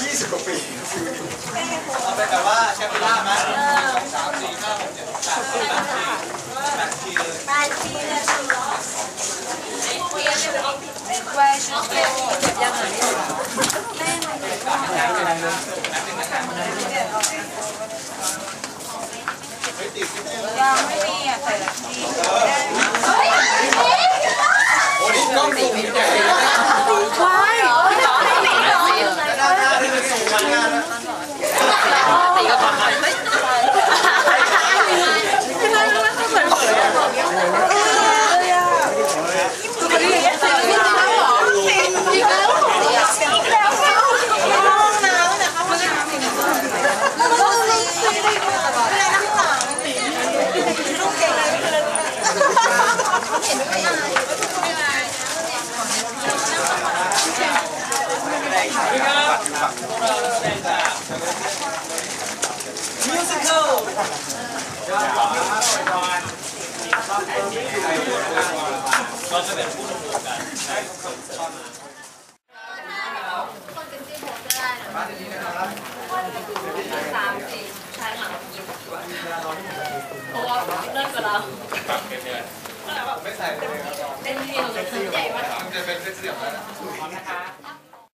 ยี่สิบกว่าปีเอาไปแต่ว่าใช้เวลาไหมสามสี่ห้าหกเจ็ดแปดแปดปีแปดปีเลยแปดปีเลยแวร์ช็อปเก็บยังไงแม่ไม่ได้ยังไม่มีอะแต่ละที เห็นไม่อาย มิวสิคล คนเป็นที่ผมก็ได้นะ สามสี่ใช้หลังยิงเพราะว่าเลิกกับเรา ไม่ใส่เลยเป็นที่เราใหญ่มากมันจะเป็นเสียงแล้วนะคะ